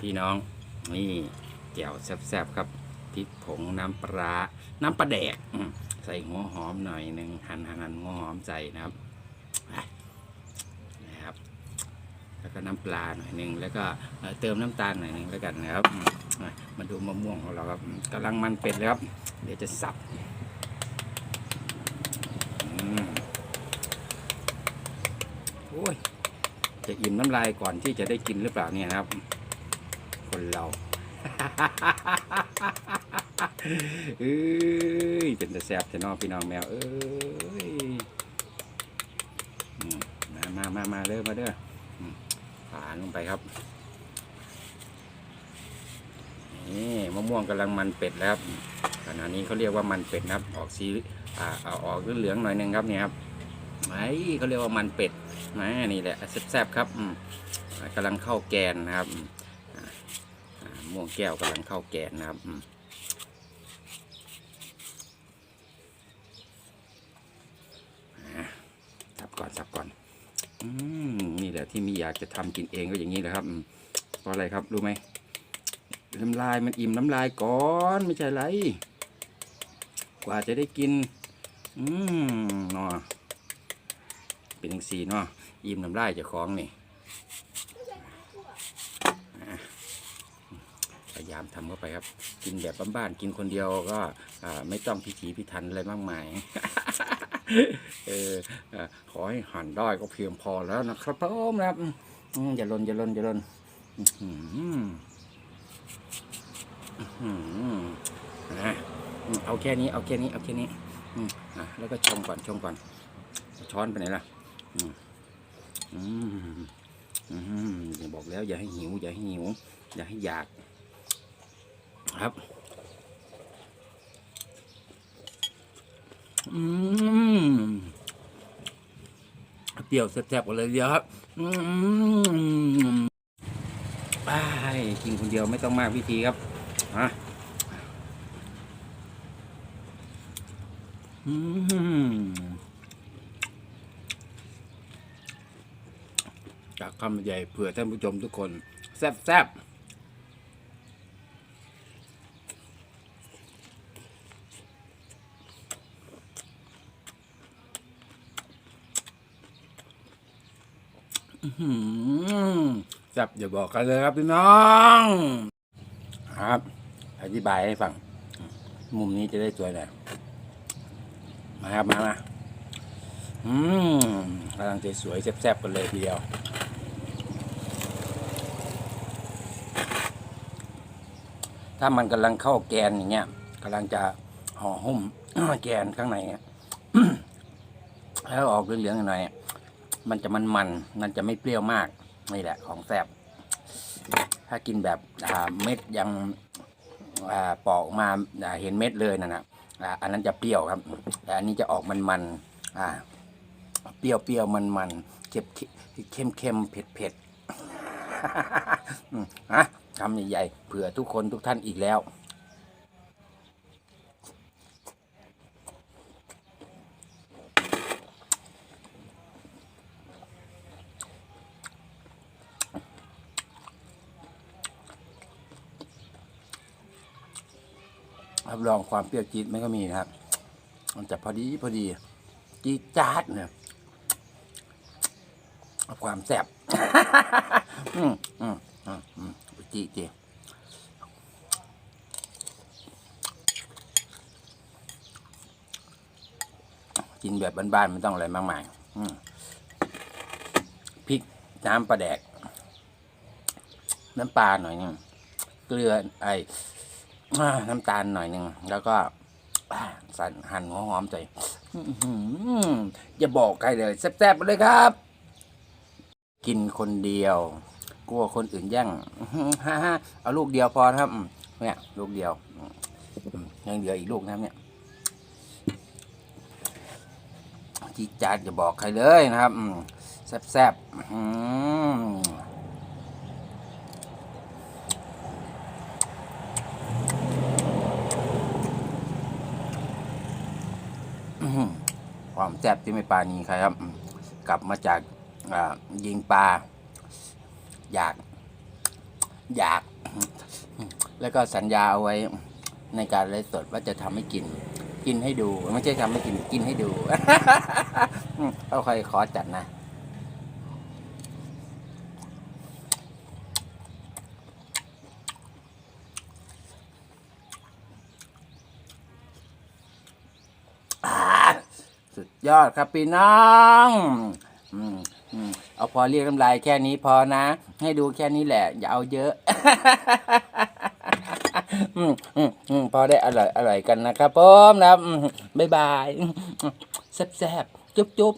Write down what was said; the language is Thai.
พี่น้อง นี่แจ่วแซ่บๆครับพริกผงน้ำปลา น้ำปลาแดกใส่หัวหอมหน่อยหนึ่งหั่นหั่นหั่นหัวหอมใส่นะครับนะครับ แล้วก็น้ำปลาหน่อยหนึ่งแล้วก็เติมน้ำตาลหน่อยหนึ่งแล้วกันนะครับ มาดูมะม่วงของเราครับกำลังมันเป็ดเลยครับ เดี๋ยวจะสับโอ้ยจะอิ่มน้ำลายก่อนที่จะได้กินหรือเปล่าเนี่ยนะครับ คนเราเอ้ยเป็นแต่แสบแต่นอพี่น้องแมวเอ้ยมามามามาเด้อมาเด้อผ่านลงไปครับนี่มะม่วงกำลังมันเป็ดแล้วครับขณะนี้เขาเรียกว่ามันเป็ดนะครับ ออกสีอ่าอออกเหลืองๆหน่อยหนึงครับเนี่ยครับไอ้เขาเรียกว่ามันเป็ดนะนี่แหละแซ่บๆครับอืมอ่ากำลังเข้าแกนนะครับ ม่วงแก้วกำลังเข้าแกนนะครับสับก่อนสับก่อนอืมนี่แหละที่มีอยากจะทำกินเองก็อย่างนี้แหละครับเพราะอะไรครับรู้ไหมน้ำลายมันอิ่มน้ำลายก่อนไม่ใช่ไรกว่าจะได้กิน อืมเนาะเป็นจังสีเนาะอิ่มน้ำลายเจะคล้าของนี่อะ พยายามทำเข้าไปครับ กินแบบบ้านๆกินคนเดียวก็ไม่ต้องพิถีพิถันอะไรมากมายเออขอให้หั่นได้ก็เพียงพอแล้วนะครับผมนะครับอย่าลนอย่าลนอย่าลนอื้อหืออื้อหืออะเอาแค่นี้เอาแค่นี้เอาแค่นี้อืมอะแล้วก็ชงก่อนชงก่อน ช้อนไปไหนล่ะอืมอืมอืมอย่าบอกแล้วอย่าให้หิว อย่าให้หิว อย่าให้อยาก ครับอืมเปรี้ยวแซ่บๆกันเลยเดียวครับอืมไปกินคนเดียวไม่ต้องมากพิธีครับอะอืมจากคำใหญ่เผื่อท่านผู้ชมทุกคน แซ่บแซ่บอื้อหือแซ่บอย่าบอกกันเลยครับพี่น้องครับ อธิบายให้ฟัง มุมนี้จะได้สวยหน่อยมาครับมามาอืมกำลังจะสวยแซ่บๆกันเลยทีเดียวถ้ามันกำลังเข้าแกนอย่างเงี้ยกำลังจะห่อหุ้มแกนข้างในอะแล้วออกเหลืองๆหน่อย มันจะมันมันมันจะไม่เปรี้ยวมากนี่แหละของแซ่บถ้ากินแบบเม็ดยังปอกมาเห็นเม็ดเลยนั่นนะอันนั้นจะเปรี้ยวครับ แต่อันนี้จะออกมันมันๆเปรี้ยวเปรี้ยวมันมันเค็มเค็มเค็มเผ็ดเผ็ดฮะคำใหญ่ๆเผื่อทุกคนทุกท่านอีกแล้ว รับรองความเปรี้ยวจี๊ดไม่ก็มีนะครับ มันจะพอดีพอดีจี๊ดจ๊าดเนี่ยความแซ่บอืมอืมอืมอืมจีจีกินแบบบ้านๆไม่ต้องอะไรมากมายมพริกน้ำปลาแดก น้ำปลาหน่อยนึงเกลือไอ น้ำตาลหน่อยหนึ่งแล้วก็สั่นหั่นหัวหอมใส่อื้อหืออย่าบอกใครเลยแซ่บๆไปเลยครับ กินคนเดียว กลัวคนอื่นแย่งฮ่าฮ่าเอาลูกเดียวพอครับเนี่ยลูกเดียวยังเหลืออีกลูกนะครับเนี่ยจีจาดอย่าบอกใครเลยนะครับแซ่บๆอื้อหือ อื้อหือ ความแซ่บที่ไม่ปลานีใครครับ กลับมาจากยิงปลา อยาก อยาก แล้วก็สัญญาเอาไว้ในการไลฟ์สดว่าจะทำให้กิน กินให้ดู ไม่ใช่ทำให้กินกินให้ดูเอาใครขอจัดนะ อ่าสุด ยอดครับพี่น้องอืมอืมเอาพอเรียกน้ำลายแค่นี้พอนะ ให้ดูแค่นี้แหละ อย่าเอาเยอะ อืมอืมอืมพอได้อร่อยอร่อยกันนะครับผมนะครับอืมบ๊ายบายอืมแซ่บๆจุ๊บจุ๊บ